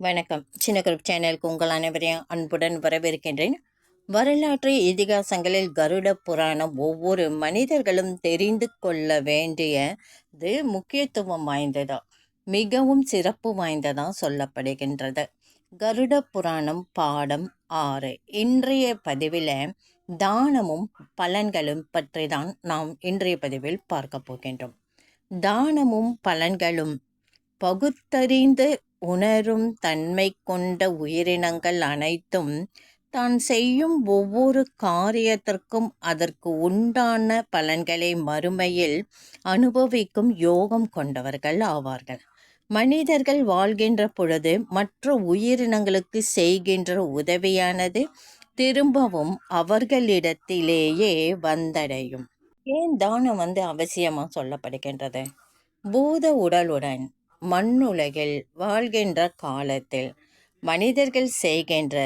வணக்கம். சின்ன குரூப் சேனலுக்கு உங்கள் அனைவரையும் அன்புடன் வரவேற்கின்றேன். வரலாற்று இதிகாசங்களில் கருட புராணம் ஒவ்வொரு மனிதர்களும் தெரிந்து கொள்ள வேண்டியது முக்கியத்துவம் வாய்ந்ததா? மிகவும் சிறப்பு வாய்ந்ததாக சொல்லப்படுகின்றது. கருட புராணம் பாடம் ஆறு. இன்றைய பதிவில் தானமும் பலன்களும் பற்றி தான் நாம் இன்றைய பதிவில் பார்க்க போகின்றோம். தானமும் பலன்களும் பகுத்தறிந்து உணரும் தன்மை கொண்ட உயிரினங்கள் அனைத்தும் தான் செய்யும் ஒவ்வொரு காரியத்திற்கும் அதற்கு உண்டான பலன்களை மறுமையில் அனுபவிக்கும் யோகம் கொண்டவர்கள் ஆவார்கள். மனிதர்கள் வாழ்கின்ற பொழுது மற்ற உயிரினங்களுக்கு செய்கின்ற உதவியானது திரும்பவும் அவர்களிடத்திலேயே வந்தடையும். ஏன் தானம் வந்து அவசியமாக சொல்லப்படுகின்றது? பூத உடலுடன் மண்ணுலகில் வாழ்கின்ற காலத்தில் மனிதர்கள் செய்கின்ற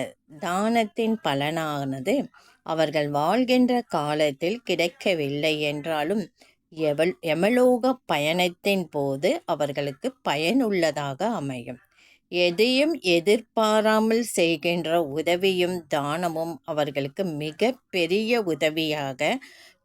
தானத்தின் பலனானது அவர்கள் வாழ்கின்ற காலத்தில் கிடைக்கவில்லை என்றாலும் எவல் எமலோக பயணத்தின் போது அவர்களுக்கு பயனுள்ளதாக அமையும். எதையும் எதிர்பாராமல் செய்கின்ற உதவியும் தானமும் அவர்களுக்கு மிக பெரிய உதவியாக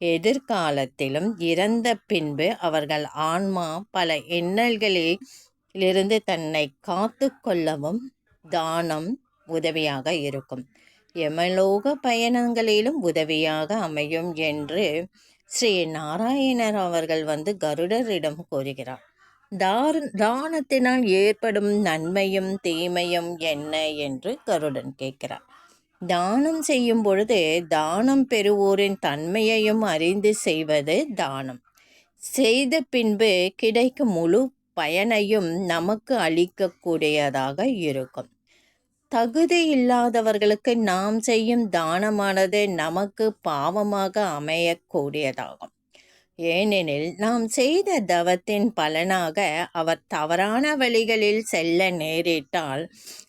எதிர்காலத்திலும் இறந்த பின்பு அவர்கள் ஆன்மா பல இன்னல்களிலிருந்து தன்னை காத்து கொள்ளவும் தானம் உதவியாக இருக்கும். எமலோக பயணங்களிலும் உதவியாக அமையும் என்று ஸ்ரீ நாராயணர் அவர்கள் வந்து கருடரிடம் கூறுகிறார். தார் தானத்தினால் ஏற்படும் நன்மையும் தீமையும் என்ன என்று கருடன் கேட்கிறார். தானம் செய்யும் பொழுது தானம் பெறுவோரின் தன்மையையும் அறிந்து செய்வது தானம். செய்த பின்பு கிடைக்கும் முழு பயனையும் நமக்கு அளிக்கக்கூடியதாக இருக்கும். தகுதி இல்லாதவர்களுக்கு நாம் செய்யும் தானமானது நமக்கு பாவமாக அமையக்கூடியதாகும். ஏனெனில் நாம் செய்த தவத்தின் பலனாக அவர் தவறான வழிகளில் செல்ல நேரிட்டால்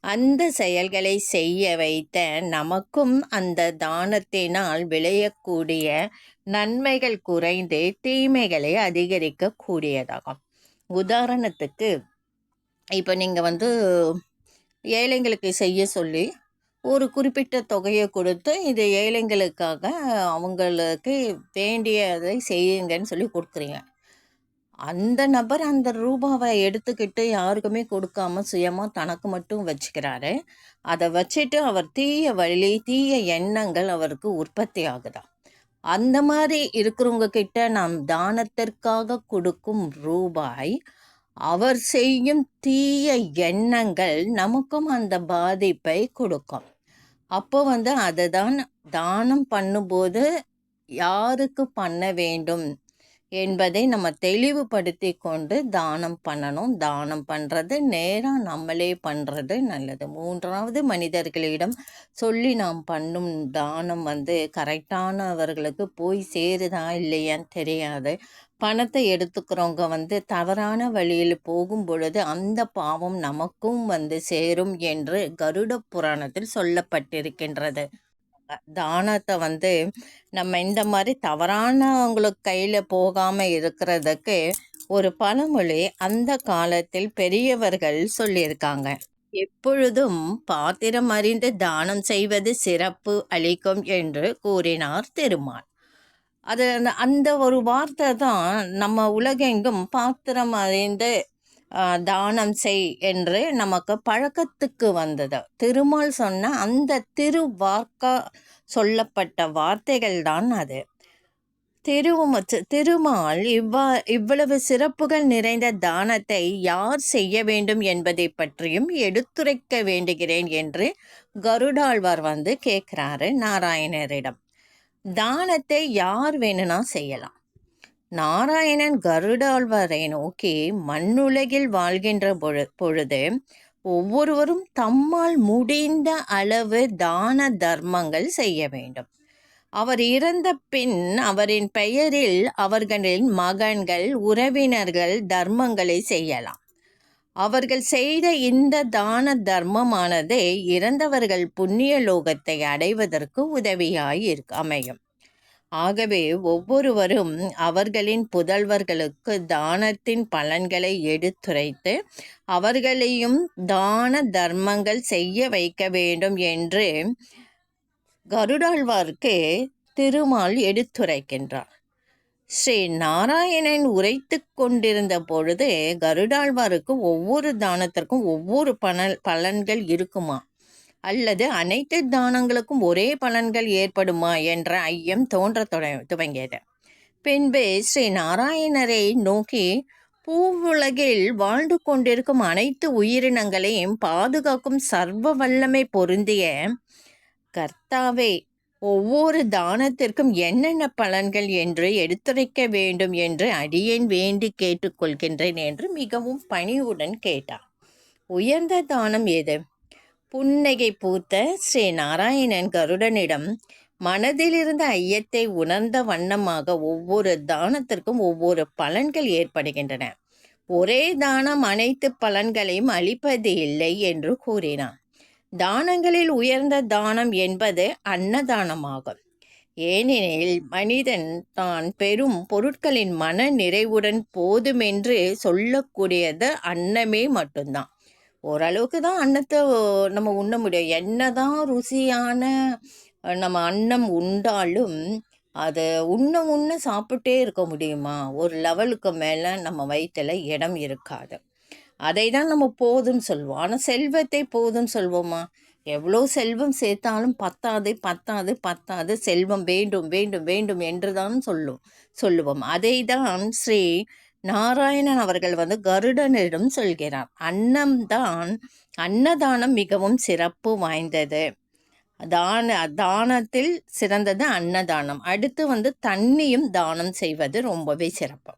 அந்த செயல்களை செய்ய வைத்த நமக்கும் அந்த தானத்தினால் விளையக்கூடிய நன்மைகள் குறைந்து தீமைகளை அதிகரிக்க கூடியதாகும் உதாரணத்துக்கு இப்போ நீங்கள் வந்து ஏழைங்களுக்கு செய்ய சொல்லி ஒரு குறிப்பிட்ட தொகையை கொடுத்து இது ஏழைங்களுக்காக அவங்களுக்கு வேண்டியதை செய்யுங்கன்னு சொல்லி கொடுக்குறீங்க. அந்த நபர் அந்த ரூபாவை எடுத்துக்கிட்டு யாருக்குமே கொடுக்காம சுயமாக தனக்கு மட்டும் வச்சுக்கிறாரு. அதை வச்சுட்டு அவர் தீய வழி தீய எண்ணங்கள் அவருக்கு உற்பத்தி ஆகுதா? அந்த மாதிரி இருக்கிறவங்க கிட்ட நாம் தானத்திற்காக கொடுக்கும் ரூபாய் அவர் செய்யும் தீய எண்ணங்கள் நமக்கும் அந்த பாதிப்பை கொடுக்கும். அப்போ வந்து அதை தான் தானம் பண்ணும்போது யாருக்கு பண்ண வேண்டும்? என்பதை நம்ம தெளிவுபடுத்தி கொண்டு தானம் பண்ணணும். தானம் பண்ணுறது நேராக நம்மளே பண்ணுறது நல்லது. மூன்றாவது மனிதர்களிடம் சொல்லி நாம் பண்ணும் தானம் வந்து கரெக்டானவர்களுக்கு போய் சேருதா இல்லையான்னு தெரியாது. பணத்தை எடுத்துக்கிறவங்க வந்து தவறான வழியில் போகும் பொழுது அந்த பாவம் நமக்கும் வந்து சேரும் என்று கருட புராணத்தில் சொல்லப்பட்டிருக்கின்றது. தானத்தை வந்து நம்ம இந்த மாதிரி தவறானவங்களுக்கு கையில் போகாமல் இருக்கிறதுக்கு ஒரு பழமொழி அந்த காலத்தில் பெரியவர்கள் சொல்லியிருக்காங்க. எப்பொழுதும் பாத்திரம் அறிந்து தானம் செய்வது சிறப்பு அளிக்கும் என்று கூறினார் திருமால். அது அந்த அந்த ஒரு வார்த்தை தான் நம்ம உலகெங்கும் பாத்திரம் அறிந்து தானம் செய் என்று நமக்கு பழக்கத்துக்கு வந்தது. திருமால் சொன்ன அந்த திருவார்க்கா சொல்லப்பட்ட வார்த்தைகள் தான் அது. திருவும் திருமால் இவ்வா இவ்வளவு சிறப்புகள் நிறைந்த தானத்தை யார் செய்ய வேண்டும் என்பதை பற்றியும் எடுத்துரைக்க வேண்டுகிறேன் என்று கருடாழ்வார் வந்து கேட்குறாரு நாராயணரிடம். தானத்தை யார் வேணும்னா செய்யலாம். நாராயணன் கருடாழ்வாரை நோக்கி மண்ணுலகில் வாழ்கின்ற பொழுது ஒவ்வொருவரும் தம்மால் முடிந்த அளவு தான தர்மங்கள் செய்ய வேண்டும். அவர் இறந்த பின் அவரின் பெயரில் அவர்களின் மகன்கள் உறவினர்கள் தர்மங்களை செய்யலாம். அவர்கள் செய்த இந்த தான தர்மமானது இறந்தவர்கள் புண்ணிய லோகத்தை அடைவதற்கு உதவியாய் அமையும். ஆகவே ஒவ்வொருவரும் அவர்களின் புதல்வர்களுக்கு தானத்தின் பலன்களை எடுத்துரைத்து அவர்களையும் தான தர்மங்கள் செய்ய வைக்க வேண்டும் என்று கருடாழ்வார்க்கு திருமால் எடுத்துரைக்கின்றார். ஸ்ரீ நாராயணன் உரைத்து கொண்டிருந்த பொழுது கருடாழ்வாருக்கு ஒவ்வொரு தானத்திற்கும் ஒவ்வொரு பலன் பலன்கள் இருக்குமா? அல்லது அனைத்து தானங்களுக்கும் ஒரே பலன்கள் ஏற்படுமா என்ற ஐயம் தோன்ற துவங்கியது. பின்பு ஸ்ரீ நாராயணரை நோக்கி பூவுலகில் வாழ்ந்து கொண்டிருக்கும் அனைத்து உயிரினங்களையும் பாதுகாக்கும் சர்வ வல்லமை பொருந்திய கர்த்தாவே ஒவ்வொரு தானத்திற்கும் என்னென்ன பலன்கள் என்று எடுத்துரைக்க வேண்டும் என்று அடியேன் வேண்டி கேட்டுக்கொள்கின்றேன் என்று மிகவும் பணிவுடன் கேட்டார். உயர்ந்த தானம் எது? புன்னகை பூத்த ஸ்ரீ நாராயணன் கருடனிடம் மனதிலிருந்த ஐயத்தை உணர்ந்த வண்ணமாக ஒவ்வொரு தானத்திற்கும் ஒவ்வொரு பலன்கள் ஏற்படுகின்றன. ஒரே தானம் அனைத்து பலன்களையும் அளிப்பது இல்லை என்று கூறினான். தானங்களில் உயர்ந்த தானம் என்பது அன்னதானமாகும். ஏனெனில் மனிதன் தான் பெறும் பொருட்களின் மன நிறைவுடன் போதுமென்று சொல்லக்கூடியது அன்னமே மட்டும்தான். ஓரளவுக்கு தான் அன்னத்தை நம்ம உண்ண முடியும். என்ன தான் ருசியான நம்ம அன்னம் உண்டாலும் அதை உண்ண உண்ண சாப்பிட்டே இருக்க முடியுமா? ஒரு லெவலுக்கு மேலே நம்ம வயிற்றில் இடம் இருக்காது. அதை தான் நம்ம போதும்னு சொல்வோம் ஆனால் செல்வத்தை போதும்னு சொல்வோமா எவ்வளோ செல்வம் சேர்த்தாலும் பத்தாது பத்தாது பத்தாது. செல்வம் வேண்டும் வேண்டும் வேண்டும் என்று தான் சொல்லும் சொல்லுவோம். அதை தான் ஸ்ரீ நாராயணன் அவர்கள் வந்து கருடனிடம் சொல்கிறார் அன்னம்தான் அன்னதானம் மிகவும் சிறப்பு வாய்ந்தது. தான தானத்தில் சிறந்தது அன்னதானம். அடுத்து வந்து தண்ணியும் தானம் செய்வது ரொம்பவே சிறப்பு.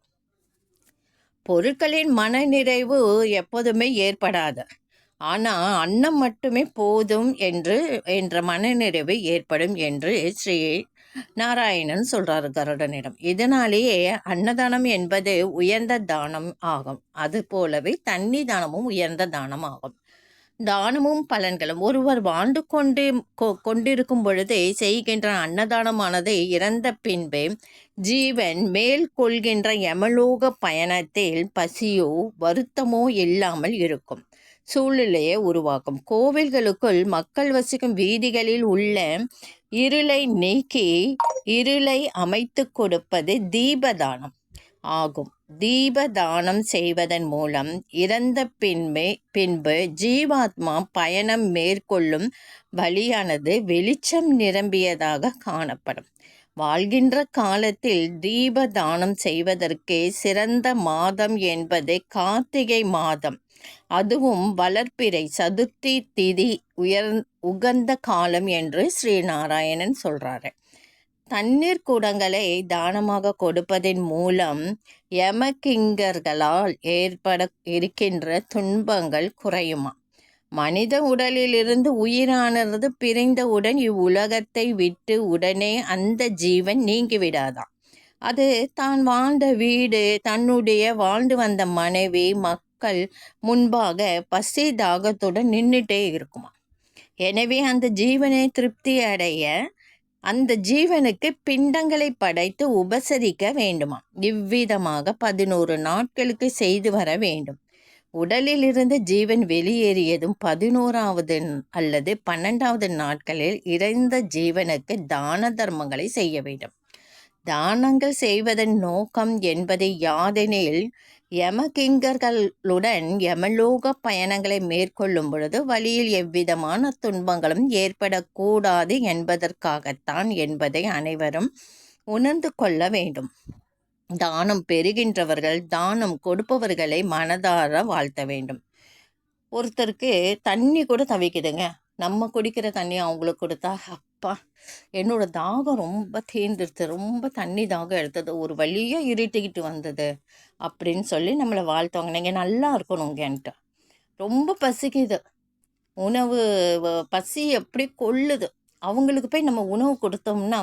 பொருட்களின் மனநிறைவு எப்போதுமே ஏற்படாது. ஆனால் அன்னம் மட்டுமே போதும் என்று என்ற மனநிறைவு ஏற்படும் என்று ஸ்ரீ நாராயணன் சொல்றாரு கருடனிடம். இதனாலேயே அன்னதானம் என்பது உயர்ந்த தானம் ஆகும். அது போலவே தண்ணி தானமும் உயர்ந்த தானம் ஆகும் தானமும் பலன்களும் ஒருவர் வாழ்ந்து கொண்டு கொண்டிருக்கும் பொழுதே செய்கின்ற அன்னதானமானது இறந்த பின்பே ஜீவன் மேல் கொள்கின்ற யமலோக பயணத்தில் பசியோ வருத்தமோ இல்லாமல் இருக்கும். சூழ்நிலையை உருவாக்கும். கோவில்களுக்குள் மக்கள் வசிக்கும் வீதிகளில் உள்ள இருளை நீக்கி இருளை அமைத்து கொடுப்பது தீபதானம் ஆகும். தீபதானம் செய்வதன் மூலம் இறந்த பின்பே பின்பு ஜீவாத்மா பயணம் மேற்கொள்ளும் வழியானது வெளிச்சம் நிரம்பியதாக காணப்படும். வாழ்கின்ற காலத்தில் தீப தானம் செய்வதற்கே சிறந்த மாதம் என்பது கார்த்திகை மாதம். அதுவும் வளர்ப்பிறை சதுர்த்தி திதி உயர் உகந்த காலம் என்று ஸ்ரீநாராயணன் சொல்கிறாரு தண்ணீர் குடங்களை தானமாக கொடுப்பதன் மூலம் யமகிங்கர்களால் ஏற்பட இருக்கின்ற துன்பங்கள் குறையுமா? மனித உடலிலிருந்து உயிரானது பிரிந்தவுடன் இவ்வுலகத்தை விட்டு உடனே அந்த ஜீவன் நீங்கிவிடாதான் அது தான் வாழ்ந்த வீடு தன்னுடைய வாழ்ந்து வந்த மனைவி மக்கள் முன்பாக பசி தாகத்துடன் நின்றுட்டே இருக்குமா எனவே அந்த ஜீவனை திருப்தி அடைய அந்த ஜீவனுக்கு பிண்டங்களை படைத்து உபசரிக்க வேண்டுமா இவ்விதமாக பதினோரு நாட்களுக்கு செய்து வர வேண்டும். உடலில் இருந்து ஜீவன் வெளியேறியதும் பதினோராவது அல்லது பன்னெண்டாவது நாட்களில் இறந்த ஜீவனுக்கு தான தர்மங்களை செய்ய வேண்டும். தானங்கள் செய்வதன் நோக்கம் என்பது யாதெனில் யமகிங்கர்களுடன் யமலோக பயணங்களை மேற்கொள்ளும் பொழுது வழியில் எவ்விதமான துன்பங்களும் ஏற்படக்கூடாது என்பதற்காகத்தான் என்பதை அனைவரும் உணர்ந்து கொள்ள வேண்டும். தானம் பெறுகின்றவர்கள் தானம் கொடுப்பவர்களை மனதார வாழ்த்த வேண்டும். ஒருத்தருக்கு தண்ணி கூட தவிக்குதுங்க. நம்ம குடிக்கிற தண்ணி அவங்களுக்கு கொடுத்தா அப்பா என்னோட தாகம் ரொம்ப தேர்ந்துருது ரொம்ப தண்ணி தாகம் எடுத்தது. ஒரு வழியாக இருட்டிக்கிட்டு வந்தது அப்படின்னு சொல்லி நம்மளை வாழ்த்துவாங்க. நீங்கள் நல்லா இருக்கணுங்கன்ட்டு ரொம்ப பசிக்குது. உணவு பசி எப்படி கொள்ளுது? அவங்களுக்கு போய் நம்ம உணவு கொடுத்தோம்னா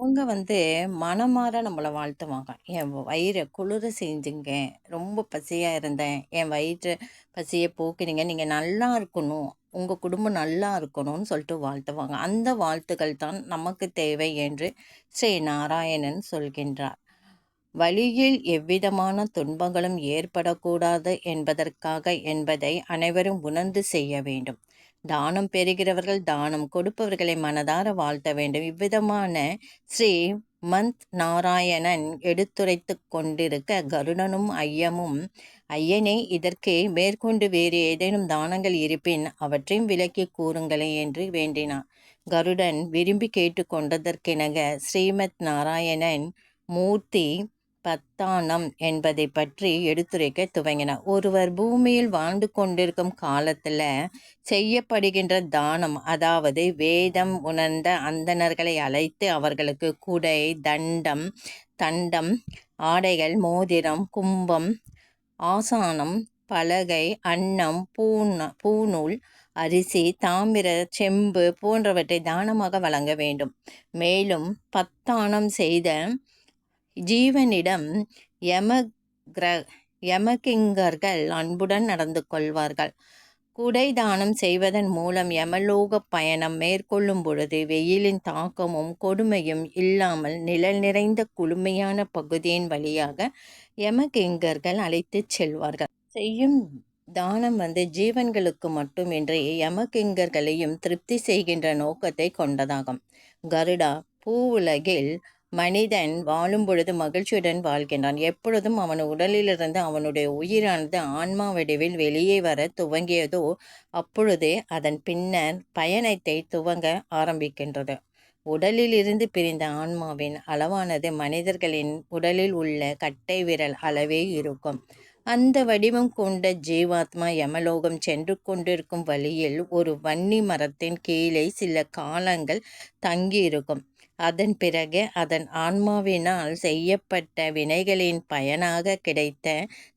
அவங்க வந்து மனமாற நம்மளை வாழ்த்துவாங்க. என் வயிறை குளிர செஞ்சுங்க. ரொம்ப பசியாக இருந்தேன். என் வயிற்று பசியை போக்கினீங்க. நீங்கள் நல்லா இருக்கணும். உங்கள் குடும்பம் நல்லா இருக்கணும்னு சொல்லிட்டு வாழ்த்துவாங்க. அந்த வாழ்த்துக்கள் தான் நமக்கு தேவை என்று ஸ்ரீ நாராயணன் சொல்கின்றார். வழியில் எவ்விதமான துன்பங்களும் ஏற்படக்கூடாது என்பதற்காக என்பதை அனைவரும் உணர்ந்து செய்ய வேண்டும். தானம் பெறுகிறவர்கள் தானம் கொடுப்பவர்களை மனதார வாழ்த்த வேண்டும். இவ்விதமான ஸ்ரீ மந்த் நாராயணன் எடுத்துரைத்து கொண்டிருக்க கருடனும் ஐயமும் ஐயனே இதற்கு மேற்கொண்டு வேறு ஏதேனும் தானங்கள் இருப்பின் அவற்றையும் விலக்கி கூறுங்களே என்று வேண்டினார் கருடன் விரும்பி கேட்டுக்கொண்டதற்கெனக ஸ்ரீமத் நாராயணன் மூர்த்தி பத்தானம் என்பதை பற்றி எடுத்துரைக்க துவங்கினார். ஒருவர் பூமியில் வாழ்ந்து கொண்டிருக்கும் காலத்தில் செய்யப்படுகின்ற தானம் அதாவது வேதம் உணர்ந்த அந்தணர்களை அழைத்து அவர்களுக்கு குடை தண்டம் தண்டம் ஆடைகள் மோதிரம் கும்பம் ஆசானம் பலகை அன்னம் பூன பூநூல் அரிசி தாமிர செம்பு போன்றவற்றை தானமாக வழங்க வேண்டும். மேலும் பத்தானம் செய்த ஜீவனிடம் யமக்ர யமகிங்கர்கள் அன்புடன் நடந்து கொள்வார்கள். குடை தானம் செய்வதன் மூலம் யமலோக பயணம் மேற்கொள்ளும் பொழுது வெயிலின் தாக்கமும் கொடுமையும் இல்லாமல் நிழல் நிறைந்த குளுமையான பகுதியின் வழியாக யமகிங்கர்கள் அழைத்துச் செல்வார்கள். செய்யும் தானம் வந்து ஜீவன்களுக்கு மட்டுமின்றி யமகிங்கர்களையும் திருப்தி செய்கின்ற நோக்கத்தை கொண்டதாகும். கருடா பூ உலகில் மனிதன் வாழும் பொழுது மகிழ்ச்சியுடன் வாழ்கின்றான். எப்பொழுதும் அவன் உடலிலிருந்து அவனுடைய உயிரானது ஆன்மா வடிவில் வெளியே வர துவங்கியதோ அப்பொழுதே அதன் பின்னர் பயணத்தை துவங்க ஆரம்பிக்கின்றது. உடலில் இருந்து பிரிந்த ஆன்மாவின் அளவானது மனிதர்களின் உடலில் உள்ள கட்டை விரல் அளவே இருக்கும். அந்த வடிவம் கொண்ட ஜீவாத்மா யமலோகம் சென்று கொண்டிருக்கும் வழியில் ஒரு வன்னி மரத்தின் கீழே சில காலங்கள் தங்கியிருக்கும். அதன் பிறகு அதன் ஆன்மாவினால் செய்யப்பட்ட வினைகளின் பயனாக கிடைத்த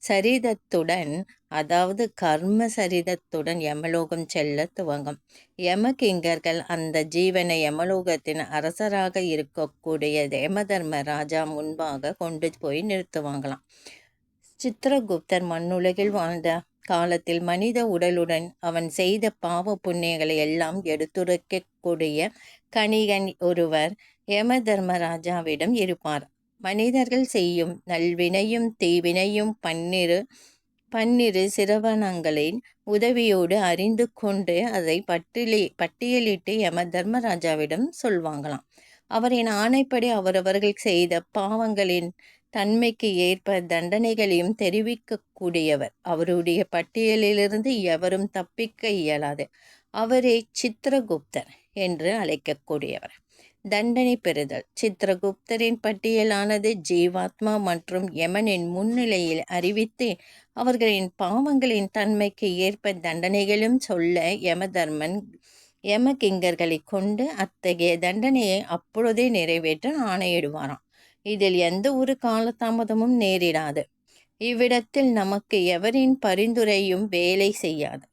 சரிதத்துடன் அதாவது கர்ம சரிதத்துடன் யமலோகம் செல்ல துவங்கும். யமகிங்கர்கள் அந்த ஜீவனை யமலோகத்தின் அரசராக இருக்கக்கூடிய தேமதர்ம ராஜா முன்பாக கொண்டு போய் நிறுத்துவாங்களாம். சித்திரகுப்தர் மண்ணுலகில் வாழ்ந்த காலத்தில் மனித உடலுடன் அவன் செய்த பாவ புண்ணியங்களை எல்லாம் எடுத்துரைக்கக்கூடிய கணிகன் ஒருவர் யம தர்மராஜாவிடம் இருப்பார். மனிதர்கள் செய்யும் நல்வினையும் தீவினையும் பன்னிரு பன்னிரு சிரவணங்களின் உதவியோடு அறிந்து கொண்டு அதை பட்டியலி பட்டியலிட்டு யம தர்மராஜாவிடம் சொல்வாங்களாம் அவரின் ஆணைப்படி அவரவர்கள் செய்த பாவங்களின் தன்மைக்கு ஏற்ப தண்டனைகளையும் தெரிவிக்கக்கூடியவர். அவருடைய பட்டியலிலிருந்து எவரும் தப்பிக்க இயலாது. அவரே சித்திரகுப்தர் என்று அழைக்கக்கூடியவர். தண்டனை பெறுதல். சித்திரகுப்தரின் பட்டியலானது ஜீவாத்மா மற்றும் யமனின் முன்னிலையில் அறிவித்து அவர்களின் பாவங்களின் தன்மைக்கு ஏற்ப தண்டனைகளும் சொல்ல யமதர்மன் யமகிங்கர்களை கொண்டு அத்தகைய தண்டனையை அப்பொழுதே நிறைவேற்ற ஆணையிடுவாராம். இதில் எந்த ஒரு காலதாமதமும் நேரிடாது. இவ்விடத்தில் நமக்கு எவரின் பரிந்துரையும் வேலை செய்யாது.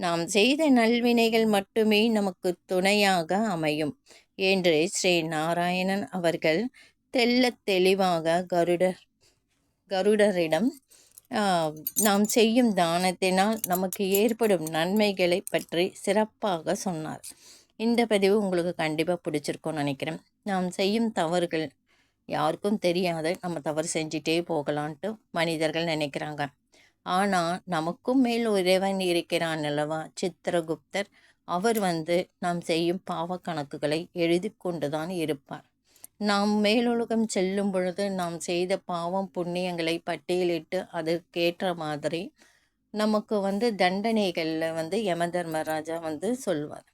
நாம் செய்த நல்வினைகள் மட்டுமே நமக்கு துணையாக அமையும். என்று ஸ்ரீ நாராயணன் அவர்கள் தெல்ல தெளிவாக கருடர் கருடரிடம் நாம் செய்யும் தானத்தினால் நமக்கு ஏற்படும் நன்மைகளை பற்றி சிறப்பாக சொன்னார். இந்த பதிவு உங்களுக்கு கண்டிப்பாக பிடிச்சிருக்கும்னு நினைக்கிறேன். நாம் செய்யும் தவறுகள் யாருக்கும் தெரியாது. நம்ம தவறு செஞ்சிட்டே போகலான்ட்டு மனிதர்கள் நினைக்கிறாங்க. ஆனால் நமக்கும் மேல் இறைவன் இருக்கிறான் அல்லவா? சித்திரகுப்தர் அவர் வந்து நாம் செய்யும் பாவ கணக்குகளை எழுதி கொண்டுதான் இருப்பார். நாம் மேலுலகம் செல்லும் பொழுது நாம் செய்த பாவம் புண்ணியங்களை பட்டியலிட்டு அதற்கேற்ற மாதிரி நமக்கு வந்து தண்டனைகளில் வந்து யம தர்மராஜா வந்து சொல்வார்.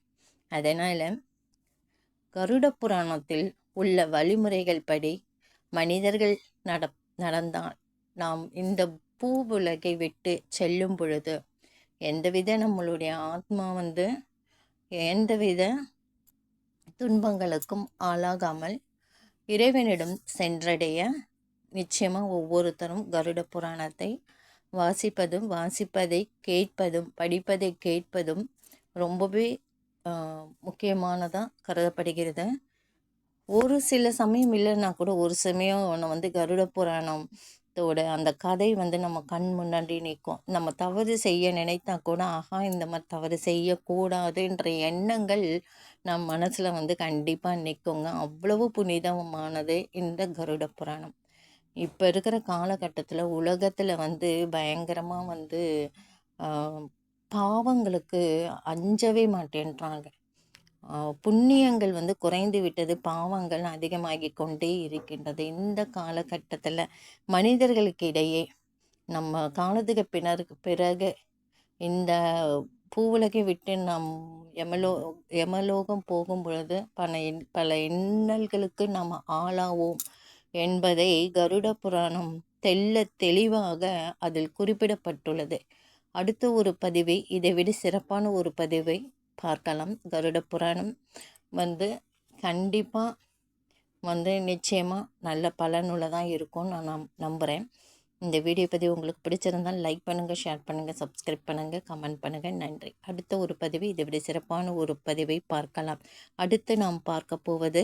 அதனால் கருட புராணத்தில் உள்ள வழிமுறைகள் படி மனிதர்கள் நட நடந்தால் நாம் இந்த பூ உலகை விட்டு செல்லும் பொழுது எந்தவித நம்மளுடைய ஆத்மா வந்து எந்தவித துன்பங்களுக்கும் ஆளாகாமல் இறைவனிடம் சென்றடைய நிச்சயமாக ஒவ்வொருத்தரும் கருட புராணத்தை வாசிப்பதும் வாசிப்பதை கேட்பதும் படிப்பதை கேட்பதும் ரொம்பவே முக்கியமானதாக கருதப்படுகிறது. ஒரு சில சமயம் இல்லைன்னா கூட ஒரு சமயம் ஒன்று வந்து கருட புராணம் பயத்தோட அந்த கதை வந்து நம்ம கண் முன்னாடி நிற்கும். நம்ம தவறு செய்ய நினைத்தா கூட ஆஹா இந்த மாதிரி தவறு செய்யக்கூடாதுன்ற எண்ணங்கள் நம் மனசில் வந்து கண்டிப்பாக நிற்குங்க. அவ்வளவு புனிதமானது இந்த கருட புராணம். இப்போ இருக்கிற காலகட்டத்தில் உலகத்தில் வந்து பயங்கரமாக வந்து பாவங்களுக்கு அஞ்சவே மாட்டேன்றாங்க. புண்ணியங்கள் வந்து குறைந்து விட்டது பாவங்கள் அதிகமாகி கொண்டே இருக்கின்றது. இந்த காலகட்டத்தில் மனிதர்களுக்கு இடையே நம்ம காலத்துக்கு பின்னருக்கு பிறகு இந்த பூவுலகை விட்டு நம் எமலோ எமலோகம் போகும் பொழுது பல பல இன்னல்களுக்கு நாம் ஆளாவோம் என்பதை கருட புராணம் தெல்ல தெளிவாக அதில் குறிப்பிடப்பட்டுள்ளது. அடுத்த ஒரு பதிவை இதை விட சிறப்பான ஒரு பதிவை பார்க்கலாம். கருட புராணம் வந்து கண்டிப்பாக வந்து நிச்சயமாக நல்ல பலனுள்ளதாக இருக்கும்னு நான் நம் நம்புகிறேன் இந்த வீடியோ பதிவு உங்களுக்கு பிடிச்சிருந்தால் லைக் பண்ணுங்கள் ஷேர் பண்ணுங்கள் சப்ஸ்கிரைப் பண்ணுங்கள் கமெண்ட் பண்ணுங்கள் நன்றி. அடுத்த ஒரு பதிவு இதை விட சிறப்பான ஒரு பதிவை பார்க்கலாம். அடுத்து நாம் பார்க்க போவது